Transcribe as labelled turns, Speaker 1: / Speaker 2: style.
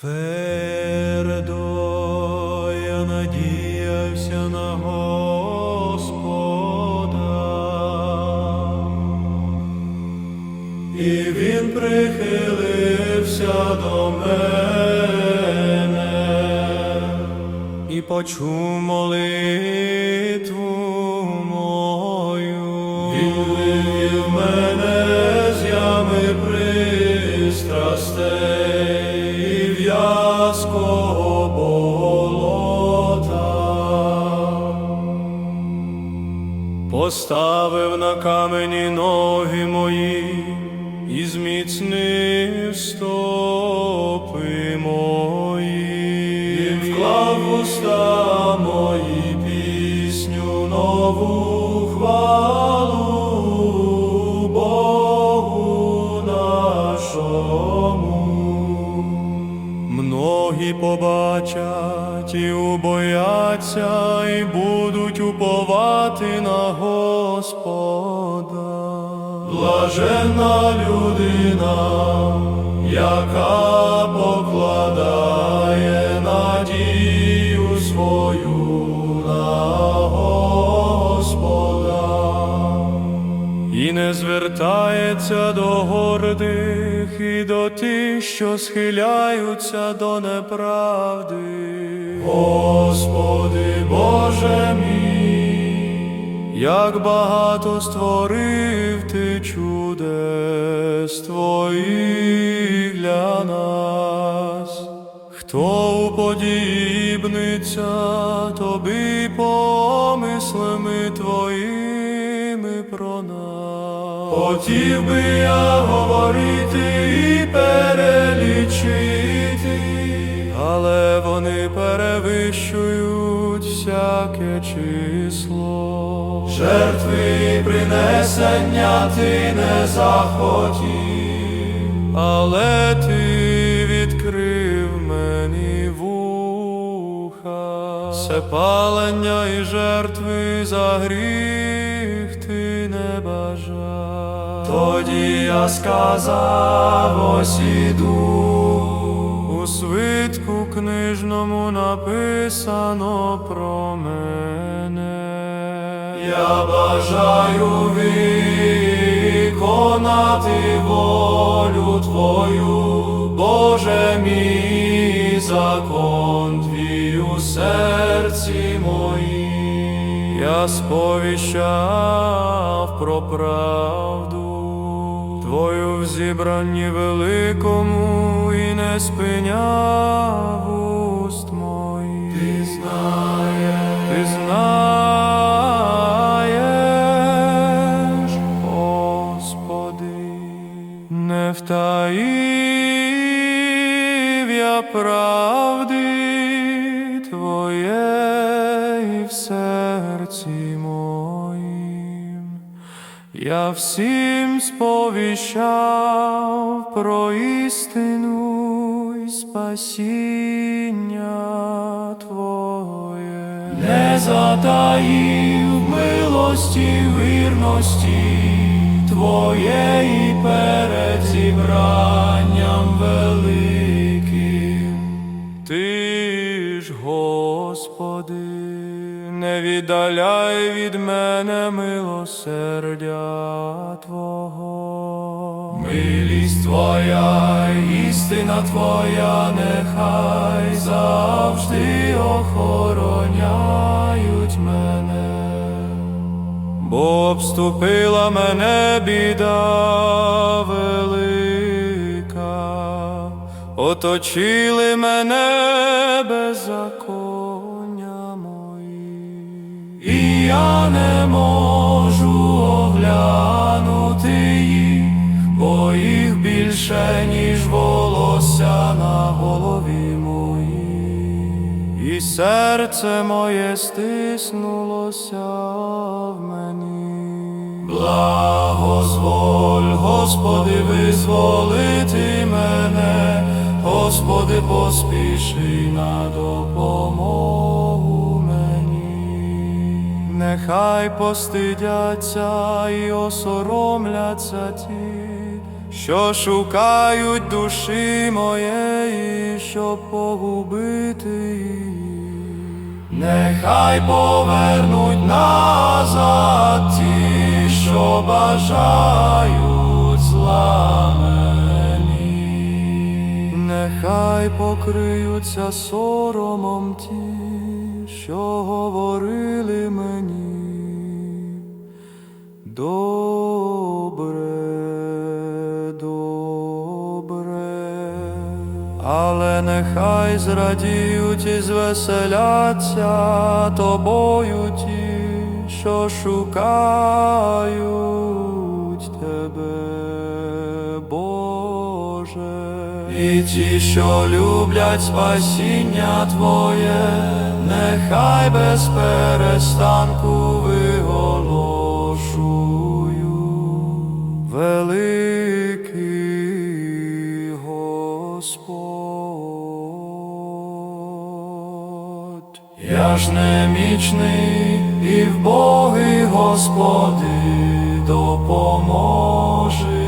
Speaker 1: Твердо я надіявся на Господа, і він прихилився до мене і почув молитву мою. Він вивів мене Поставив на камені ноги мої і зміцнив стопи мої. і вклав уста мої пісню нову побачать і убояться, і будуть уповати на Господа. Блаженна людина, яка покладає звертається до гордих і до тих, що схиляються до неправди. Господи Боже мій, як багато створив ти чудес твоїх для нас. Хто уподібниться тобі помислами твоїми про нас? Хотів би я говорити і перелічити, але вони перевищують всяке число. Жертви принесення ти не захотів, але ти відкрив мені вуха, все палення і жертви за гріх ти не бажав. Тоді я сказав, ось іду. У свитку книжному написано про мене. Я бажаю виконати волю Твою, Боже мій закон Твій у серці моїм. Я сповіщав про правду Твою в зібранні великому і не спиняв уст моїх. Ти знаєш, ти знаєш, Господи, не втаїв я правди Твоєї в серці моїм. Я всім сповіщав про істину і спасіння Твоє, не затаїв милості вірності Твоєї перед зібранням віддаляй від мене милосердя Твого. Милість Твоя, істина Твоя, нехай завжди охороняють мене. Бо обступила мене біда велика, оточили мене беззаконня мої, і я не можу оглянути їх, бо їх більше, ніж волосся на голові моїй, і серце моє стиснулося в мені. Благозволь, Господи, визволити мене, Господи, поспіши на допомогу. Нехай постидяться і осоромляться ті, що шукають душі моєї щоб погубити їх. Нехай повернуть назад ті, що бажають зла мені. Нехай покриються соромом ті, що говорили мені. Добре, добре, але нехай зрадіють і звеселяться тобою ті, що шукають І ті, що люблять спасіння Твоє, нехай без перестанку виголошую. Великий Господь, я ж немічний і вбогий Господи, допоможи